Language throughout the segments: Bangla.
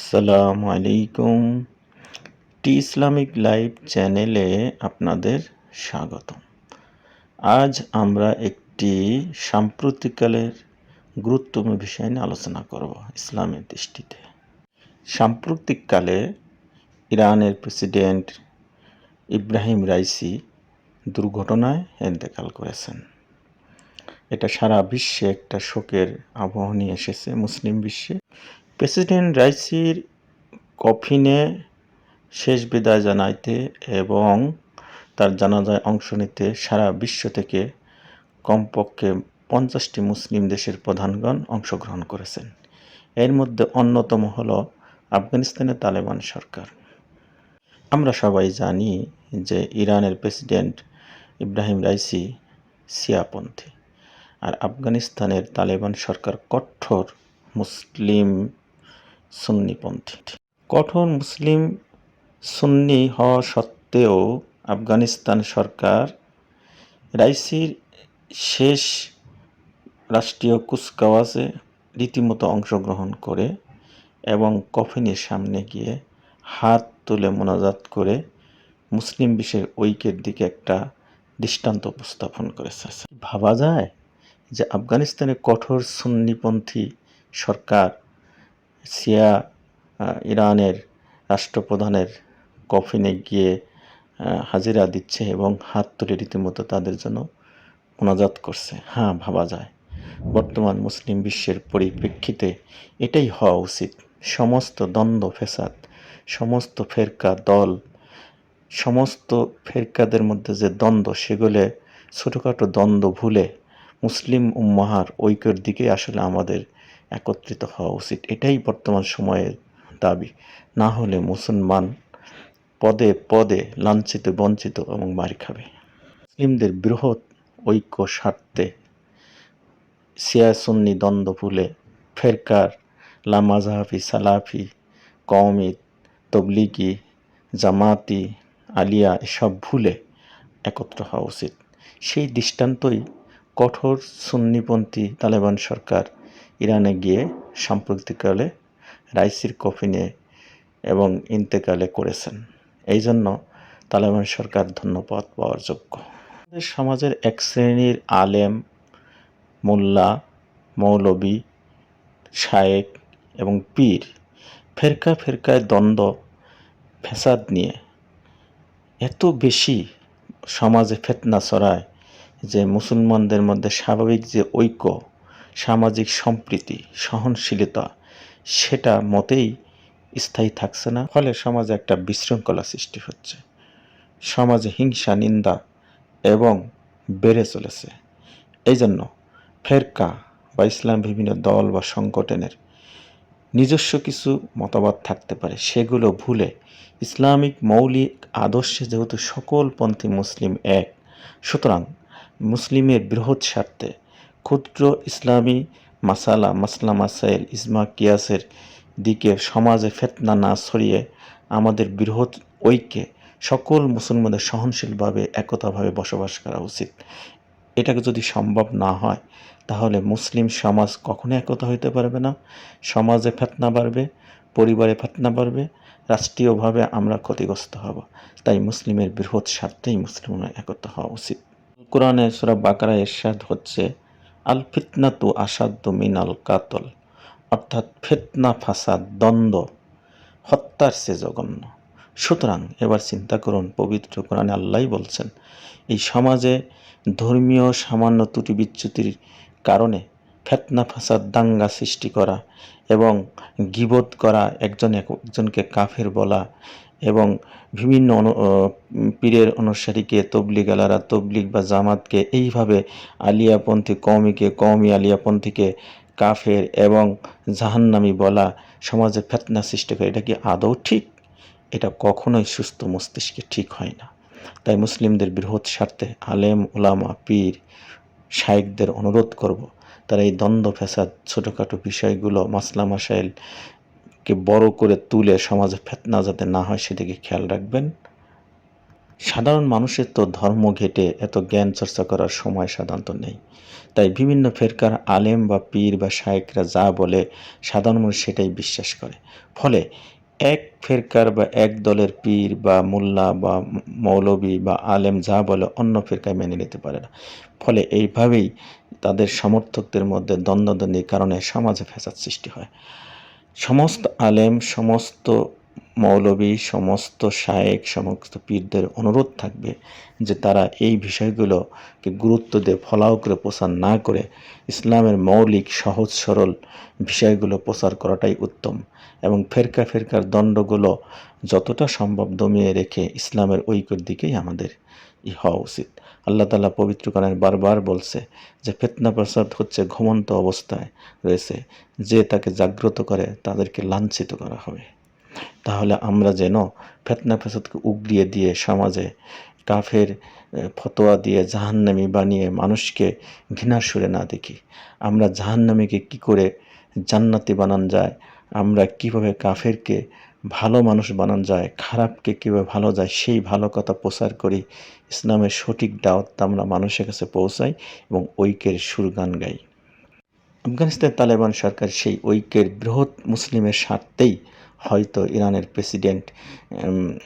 আসসালামু আলাইকুম। টি ইসলামিক লাইভ চ্যানেলে আপনাদের স্বাগত আজ আমরা একটি সাম্প্রতিককালের গুরুত্বপূর্ণ বিষয় নিয়ে আলোচনা করব ইসলামের দৃষ্টিতে। সাম্প্রতিককালে ইরানের প্রেসিডেন্ট ইব্রাহিম রাইসি দুর্ঘটনায় ইন্তেকাল করেছেন। এটা সারা বিশ্বে একটা শোকের আবহাওয়া নিয়ে এসেছে, মুসলিম বিশ্বে। প্রেসিডেন্ট রাইসির কফিনে শেষ বিদায় জানাইতে এবং তার জানাজায় অংশ নিতে সারা বিশ্ব থেকে কমপক্ষে পঞ্চাশটি মুসলিম দেশের প্রধানগণ অংশগ্রহণ করেছেন। এর মধ্যে অন্যতম হল আফগানিস্তানের তালেবান সরকার। আমরা সবাই জানি যে ইরানের প্রেসিডেন্ট ইব্রাহিম রাইসি সিয়াপন্থী। আর আফগানিস্তানের তালেবান সরকার কঠোর মুসলিম সুন্নিপন্থী কঠোর মুসলিম সুন্নি হওয়া সত্ত্বেও আফগানিস্তান সরকার রাইসির শেষ রাষ্ট্রীয় কুচকাওয়াজে রীতিমতো অংশগ্রহণ করে এবং কফিনের সামনে গিয়ে হাত তুলে মোনাজাত করে মুসলিম বিশ্বের ঐক্যের দিকে একটা দৃষ্টান্ত উপস্থাপন করেছে। ভাবা যায় যে আফগানিস্তানে কঠোর সুন্নিপন্থী সরকার সিয়া ইরানের রাষ্ট্রপ্রধানের কফিনে গিয়ে হাজিরা দিচ্ছে এবং হাত তুলে রীতিমতো তাদের জন্য মোনাজাত করছে। হ্যাঁ ভাবা যায়। বর্তমান মুসলিম বিশ্বের পরিপ্রেক্ষিতে এটাই হওয়া উচিত। সমস্ত দ্বন্দ্ব ফেসাদ সমস্ত ফেরকা দল, সমস্ত ফেরকাদের মধ্যে যে দ্বন্দ্ব, সেগুলো ছোটোখাটো দ্বন্দ্ব ভুলে মুসলিম উম্মাহার ঐক্যের দিকে আসলে আমাদের একত্রিত হওয়া উচিত। এটাই বর্তমান সময়ের দাবি। না হলে মুসলমান পদে পদে লাঞ্ছিত, বঞ্চিত এবং মারি খাবে। মুসলিমদের বৃহৎ ঐক্য স্বার্থে সিয়াসুন্নি দ্বন্দ্ব ভুলে ফেরকার লামাজাহাফি, সালাফি, কওমি, তবলিগি, জামাতি, আলিয়া এসব ভুলে একত্র হওয়া উচিত। সেই দৃষ্টান্তই কঠোর সুন্নিপন্থী তালেবান সরকার ইরানে গিয়ে সাম্প্রতিককালে রাইসির কফিনে এবং ইন্তেকালে করেছেন। এই জন্য তালেবান সরকার ধন্যবাদ পাওয়ার যোগ্য। সমাজের এক শ্রেণির আলেম, মোল্লা, মৌলবী, শায়েক এবং পীর ফেরকা ফেরকায় দ্বন্দ্ব ফেসাদ নিয়ে এত বেশি সমাজে ফেতনা ছড়ায় যে মুসলমানদের মধ্যে স্বাভাবিক যে ঐক্য সামাজিক সম্প্রীতি, সহনশীলতা, সেটা মতেই স্থায়ী থাকছে না। ফলে সমাজে একটা বিশৃঙ্খলা সৃষ্টি হচ্ছে। সমাজে হিংসা, নিন্দা এবং বেড়ে চলেছে। এই জন্য ফেরকা বা ইসলাম বিভিন্ন দল বা সংগঠনের নিজস্ব কিছু মতবাদ থাকতে পারে। সেগুলো ভুলে ইসলামিক মৌলিক আদর্শে যেহেতু সকল পন্থী মুসলিম এক, সুতরাং মুসলিমের বৃহৎ স্বার্থে ক্ষুদ্র ইসলামী মাসালা, মাসলা মাসাইল ইসমা কিয়াসের দিকে সমাজে ফেতনা না ছড়িয়ে আমাদের বৃহৎ ঐক্যে সকল মুসলমানদের সহনশীলভাবে, একতাভাবে বসবাস করা উচিত। এটাকে যদি সম্ভব না হয়, তাহলে মুসলিম সমাজ কখনো একতা হইতে পারবে না। সমাজে ফেতনা বাড়বে, পরিবারে ফেতনা বাড়বে, রাষ্ট্রীয়ভাবে আমরা ক্ষতিগ্রস্ত হব। তাই মুসলিমের বৃহৎ স্বার্থেই মুসলিমের একতা হওয়া উচিত। কোরআনে সুরা বাকারা এরশাদ হচ্ছে আল ফিতনাতু আসাদ্দ মিনাল কাতল, অর্থাৎ ফেতনা, ফাসাদ, দ্বন্দ্ব, হত্যার সে জঘন্য। সুতরাং এবার চিন্তা করুন, পবিত্র কোরআনে আল্লাহ বলছেন, এই সমাজে ধর্মীয় সামান্য ত্রুটি বিচ্যুতির কারণে ফেতনা, ফাসাদ, দাঙ্গা সৃষ্টি করা এবং গিবোধ করা, একজন একজনকে কাফের বলা এবং বিভিন্ন অনু পীরের অনুসারীকে তবলিগ আলারা, তবলিগ বা জামাতকে এইভাবে আলিয়াপন্থী কৌমিকে কৌমি আলিয়াপন্থীকে কাফের এবং জাহান্নামি বলা সমাজে ফেতনা সৃষ্টি করে, এটা কি আদৌ ঠিক? এটা কখনোই সুস্থ মস্তিষ্কে ঠিক হয় না। তাই মুসলিমদের বৃহৎ স্বার্থে আলেম ওলামা পীর, শায়েকদের অনুরোধ করব, তারা এই দ্বন্দ্ব ফেসাদ ছোটোখাটো বিষয়গুলো, মাসলা মাসাইলকে বড় করে তুলে সমাজে ফেতনা যাতে না হয় সেদিকে খেয়াল রাখবেন। সাধারণ মানুষের তো ধর্ম ঘেটে এত জ্ঞান চর্চা করার সময় সাধারণত নেই। তাই বিভিন্ন ফেরকার আলেম বা পীর বা শায়েকরা যা বলে, সাধারণ মানুষ সেটাই বিশ্বাস করে। ফলে এক ফেরকার বা এক দলের পীর বা মোল্লা বা মৌলবী বা আলেম যা বলে, অন্য ফেরকায় মেনে নিতে পারে না। ফলে এইভাবেই তাদের সমর্থকদের মধ্যে দ্বন্দ্বদ্বন্দ্বের কারণে সমাজে ফ্যাসাদ সৃষ্টি হয়। সমস্ত আলেম, সমস্ত মৌলবী, সমস্ত শায়েক, সমস্ত পীরদের অনুরোধ থাকবে যে তারা এই বিষয়গুলোকে গুরুত্ব দিয়ে ফলাও করে প্রচার না করে ইসলামের মৌলিক, সহজ, সরল বিষয়গুলো প্রচার করাটাই উত্তম এবং ফেরকা ফেরকার দণ্ডগুলো যতটা সম্ভব দমিয়ে রেখে ইসলামের ঐক্যের দিকেই আমাদের ই হওয়া উচিত। আল্লাহ তালা পবিত্র কারণে বারবার বলছে যে ফেতনা প্রসাদ হচ্ছে ঘুমন্ত অবস্থায় রয়েছে। যে তাকে জাগ্রত করে তাদেরকে লাঞ্ছিত করা হবে। তাহলে আমরা যেন ফেতনা ফেসাদকে উগড়িয়ে দিয়ে সমাজে কাফের ফতোয়া দিয়ে জাহান্নামি বানিয়ে মানুষকে ঘৃণার সুরে না দেখি। আমরা জাহান্নামীকে কি করে জান্নাতি বানান যায়? আমরা কীভাবে কাফেরকে ভালো মানুষ বানান যায়, খারাপকে কীভাবে ভালো যায়, সেই ভালো কথা প্রচার করি, ইসলামের সঠিক দাওয়াত আমরা মানুষের কাছে পৌঁছাই এবং ঐক্যের সুরগান গাই। আফগানিস্তান তালেবান সরকার সেই ঐক্যের বৃহৎ মুসলিমের স্বার্থেই হয়তো ইরানের প্রেসিডেন্ট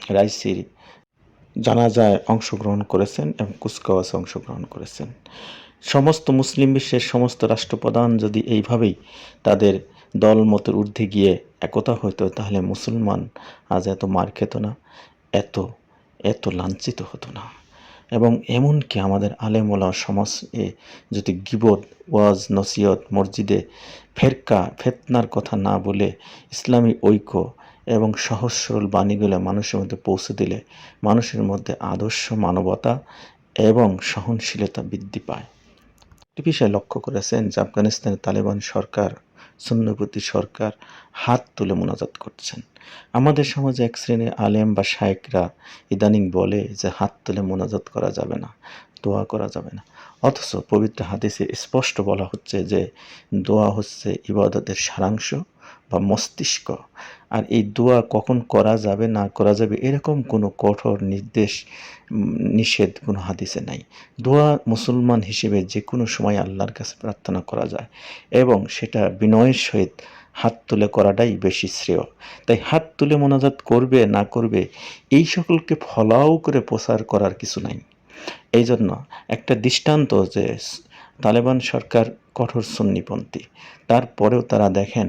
রাইসির জানাজায় অংশগ্রহণ করেছেন এবং কুচকাওয়াজে অংশগ্রহণ করেছেন। সমস্ত মুসলিম বিশ্বের সমস্ত রাষ্ট্রপ্রধান যদি এইভাবেই তাদের দলমতের ঊর্ধ্বে গিয়ে একতা হতো তাহলে মুসলমান আজ এত মার খেত না, এত এত লাঞ্ছিত হতো না। এবং এমনকি আমাদের আলেমোলা সমাজ এ যদি গিবত, ওয়াজ নসিয়ত মসজিদে ফেরকা, ফেতনার কথা না বলে ইসলামী ঐক্য এবং সহজ সরল বাণীগুলো মানুষের মধ্যে পৌঁছে দিলে মানুষের মধ্যে আদর্শ, মানবতা এবং সহনশীলতা বৃদ্ধি পায়। একটি বিষয় লক্ষ্য করেছেন যে আফগানিস্তানের তালেবান সরকার সুন্নপতি সরকার হাত তুলে মোনাজাত করছেন। আমাদের সমাজে এক শ্রেণির আলেম বা শায়েকরা ইদানিং বলে যে হাত তুলে মোনাজাত করা যাবে না, দোয়া করা যাবে না। অথচ পবিত্র হাদিসে স্পষ্ট বলা হচ্ছে যে দোয়া হচ্ছে ইবাদতের সারাংশ বা মস্তিষ্ক। আর এই দোয়া কখন করা যাবে, না করা যাবে, এরকম কোনো কঠোর নির্দেশ নিষেধ কোনো হাদিসে নাই। দোয়া মুসলমান হিসেবে যে কোনো সময় আল্লাহর কাছে প্রার্থনা করা যায় এবং সেটা বিনয়ের সহিত হাত তুলে করাটাই বেশি শ্রেয়। তাই হাত তুলে মোনাজাত করবে, না করবে, এই সকলকে ফলাও করে প্রচার করার কিছু নাই। এই জন্য একটা দৃষ্টান্ত যে তালেবান সরকার কঠোর সুন্নিপন্থী। তারপরেও তারা দেখেন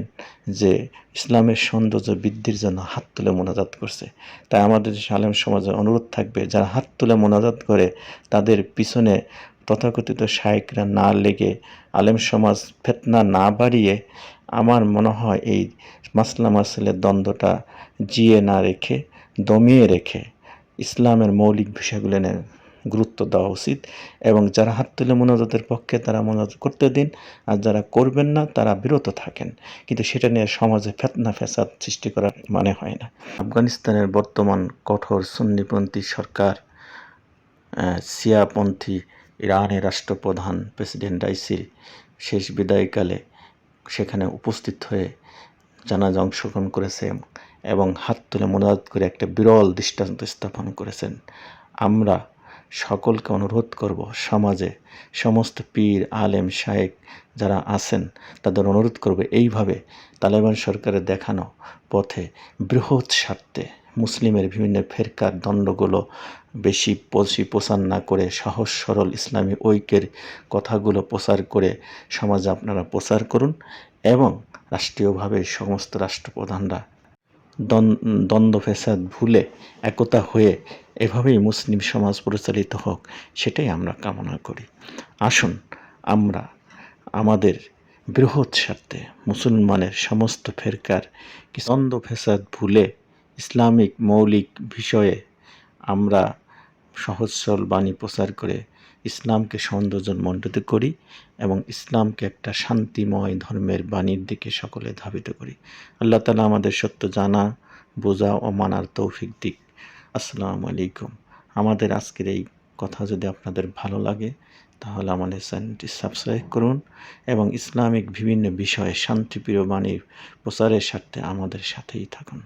যে ইসলামের সৌন্দর্য বৃদ্ধির জন্য হাত তুলে মোনাজাত করছে। তাই আমাদের দেশে আলেম সমাজের অনুরোধ থাকবে, যারা হাত তুলে মোনাজাত করে, তাদের পিছনে তথাকথিত শায়েকরা না লেগে আলেম সমাজ ফেতনা না বাড়িয়ে আমার মনে হয় এই মাসলা মাসেলের দ্বন্দ্বটা জিয়ে না রেখে, দমিয়ে রেখে ইসলামের মৌলিক বিষয়গুলো গুরুত্ব দেওয়া উচিত এবং যারা হাত তুলে মোনাজাতের পক্ষে তারা মোনাজাত করতে দিন, আর যারা করবেন না তারা বিরত থাকেন। কিন্তু সেটা নিয়ে সমাজে ফেতনা ফেসাদ সৃষ্টি করার মানে হয় না। আফগানিস্তানের বর্তমান কঠোর সুন্নিপন্থী সরকার সিয়াপন্থী ইরানের রাষ্ট্রপ্রধান প্রেসিডেন্ট রাইসির শেষ বিদায়কালে সেখানে উপস্থিত হয়ে জানাজা অংশগ্রহণ করেছে এবং হাত তুলে মোনাজাত করে একটা বিরল দৃষ্টান্ত স্থাপন করেছেন। আমরা সকলকে অনুরোধ করব, সমাজে সমস্ত পীর, আলেম, শায়েক যারা আছেন, তাদের অনুরোধ করবে এইভাবে তালেবান সরকারের দেখানো পথে বৃহৎ স্বার্থে মুসলিমের বিভিন্ন ফেরকার দণ্ডগুলো বেশি পশি প্রচার না করে সহজ সরল ইসলামী ঐক্যের কথাগুলো প্রচার করে সমাজে আপনারা প্রচার করুন এবং রাষ্ট্রীয়ভাবে সমস্ত রাষ্ট্রপ্রধানরা দ্বন্দ্ব ফেসাদ ভুলে একতা হয়ে এভাবেই মুসলিম সমাজ পরিচালিত হোক, সেটাই আমরা কামনা করি। আসুন আমরা আমাদের বৃহৎ স্বার্থে মুসলমানের সমস্ত ফেরকার দ্বন্দ্ব ফেসাদ ভুলে ইসলামিক মৌলিক বিষয়ে আমরা সহজ সরল বাণী প্রচার করে ইসলামকে সৌন্দর্যমণ্ডিত করি এবং ইসলামকে একটা শান্তিময় ধর্মের বাণীর দিকে সকলে ধাবিত করি। আল্লাহ তালা আমাদের সত্য জানা, বোঝা ও মানার তৌফিক দিক। আসসালামু আলাইকুম। আমাদের আজকের এই কথা যদি আপনাদের ভালো লাগে, তাহলে আমাদের চ্যানেলটি সাবস্ক্রাইব করুন এবং ইসলামিক বিভিন্ন বিষয়ে শান্তিপ্রিয় বাণীর প্রচারের স্বার্থে আমাদের সাথেই থাকুন।